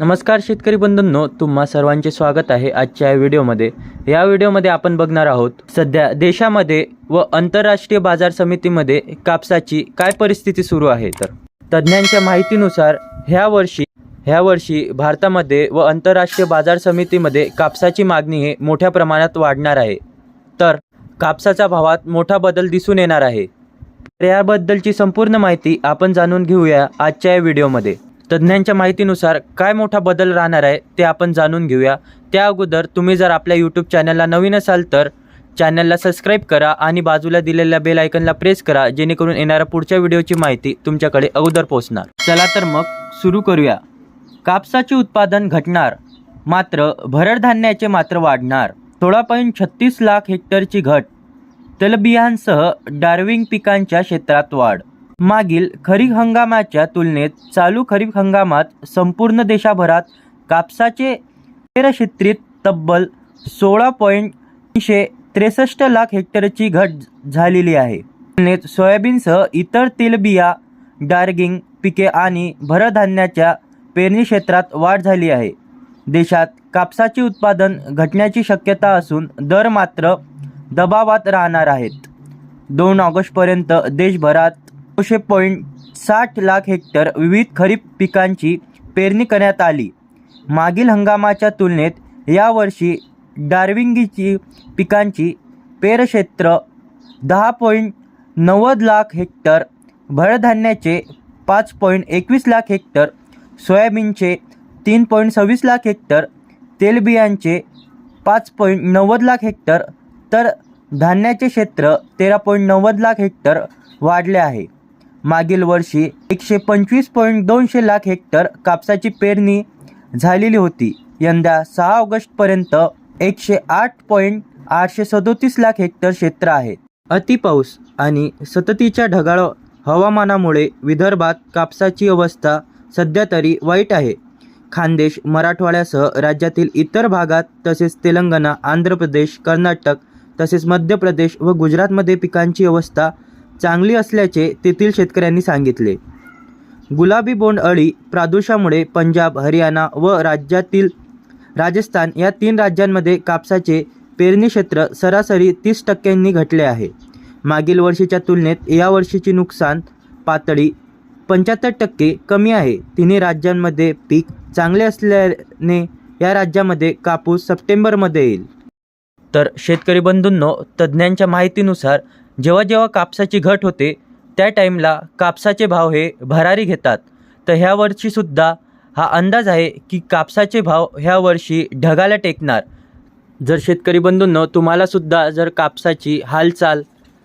नमस्कार शेतकरी बंधूंनो तुम्हा सर्वांचे स्वागत आहे आजच्या या व्हिडिओमध्ये. या व्हिडिओमध्ये आपण बघणार आहोत सध्या देशामध्ये व आंतरराष्ट्रीय बाजार समितीमध्ये कापसाची काय परिस्थिती सुरू आहे तर. तज्ज्ञांच्या माहितीनुसार ह्या वर्षी ह्या वर्षी भारतामध्ये व आंतरराष्ट्रीय बाजार समितीमध्ये कापसाची मागणी हे मोठ्या प्रमाणात वाढणार आहे. तर कापसाच्या भावात मोठा बदल दिसून येणार आहे. तर याबद्दलची संपूर्ण माहिती आपण जाणून घेऊया आजच्या या व्हिडिओमध्ये. तज्ज्ञांच्या माहितीनुसार काय मोठा बदल राहणार आहे ते आपण जाणून घेऊया. त्या अगोदर तुम्ही जर आपल्या यूट्यूब चॅनलला नवीन असाल तर चॅनलला सबस्क्राईब करा आणि बाजूला दिलेल्या बेल आयकनला प्रेस करा जेणेकरून येणाऱ्या पुढच्या व्हिडिओची माहिती तुमच्याकडे अगोदर पोहोचणार. चला तर मग सुरू करूया. कापसाचे उत्पादन घटणार. मात्र भरडधान्याचे मात्र वाढणार. सोळा पॉईंट छत्तीस लाख हेक्टरची घट. तेलबियांसह डार्विंग पिकांच्या क्षेत्रात वाढ. मागील खरीप हंगामाच्या तुलनेत चालू खरीप हंगामात संपूर्ण देशाभरात कापसाचे क्षेत्रित तब्बल सोळा पॉईंट तीनशे त्रेसष्ट लाख हेक्टरची घट झालेली आहे. तुलनेत सोयाबीनसह इतर तेलबिया डार्गिंग पिके आणि भरधान्याच्या पेरणी क्षेत्रात वाढ झाली आहे. देशात कापसाचे उत्पादन घटण्याची शक्यता असून दर मात्र दबावात राहणार आहेत. दोन ऑगस्टपर्यंत देशभरात एकशे पॉईंट साठ लाख हेक्टर विविध खरीप पिकांची पेरणी करण्यात आली. मागील हंगामाच्या तुलनेत यावर्षी डार्विंगीची पिकांची पेरक्षेत्र दहा पॉईंट नव्वद लाख हेक्टर भरधान्याचे पाच पॉईंट एकवीस लाख हेक्टर सोयाबीनचे तीन पॉईंट सव्वीस लाख हेक्टर तेलबियांचे पाच पॉईंट नव्वद लाख हेक्टर तर धान्याचे क्षेत्र तेरा पॉईंट नव्वद लाख हेक्टर वाढले आहे. मागील वर्षी एकशे पंचवीस पॉईंट दोनशे लाख हेक्टर कापसाची पेरणी झालेली होती. यंदा सहा ऑगस्टपर्यंत एकशे आठ पॉईंट आठशे सदोतीस लाख हेक्टर क्षेत्र आहे. अतिपाऊस आणि सततीच्या ढगाळ हवामानामुळे विदर्भात कापसाची अवस्था सध्या तरी वाईट आहे. खानदेश मराठवाड्यासह राज्यातील इतर भागात तसेच तेलंगणा आंध्र प्रदेश कर्नाटक तसेच मध्य प्रदेश व गुजरातमध्ये पिकांची अवस्था चांगली असल्याचे तेथील शेतकऱ्यांनी सांगितले. गुलाबी बोंड अळी प्रादुषामुळे पंजाब हरियाणा व राज्यातील राजस्थान या तीन राज्यांमध्ये कापसाचे पेरणी क्षेत्र सरासरी तीस टक्क्यांनी घटले आहे. मागील वर्षीच्या तुलनेत या वर्षीची नुकसान पातळी पंच्याहत्तर टक्के कमी आहे. तिन्ही राज्यांमध्ये पीक चांगले असल्याने या राज्यामध्ये कापूस सप्टेंबरमध्ये येईल. तर शेतकरी बंधूंनो तज्ज्ञांच्या माहितीनुसार जेव्हा जेव्हा कापसाची घट होते त्या टाईमला कापसाचे भाव हे भरारी घेतात. तर ह्या वर्षीसुद्धा हा अंदाज आहे की कापसाचे भाव ह्या वर्षी ढगाला टेकणार. जर शेतकरी बंधूंनो तुम्हालासुद्धा जर कापसाची हालचाल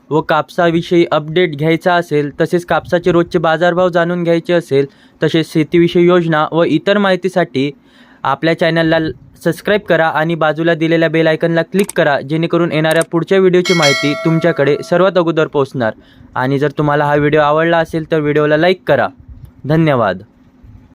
व कापसाविषयी अपडेट घ्यायचा असेल तसेच कापसाचे रोजचे बाजारभाव जाणून घ्यायचे असेल तसेच शेतीविषयी योजना व इतर माहितीसाठी आपल्या चॅनलला सबस्क्राईब करा आणि बाजूला दिलेल्या बेल आयकनला क्लिक करा जेणेकरून येणाऱ्या पुढच्या व्हिडिओची माहिती तुमच्याकडे सर्वात अगोदर पोहोचणार. आणि जर तुम्हाला हा व्हिडिओ आवडला असेल तर व्हिडिओला लाईक करा. धन्यवाद.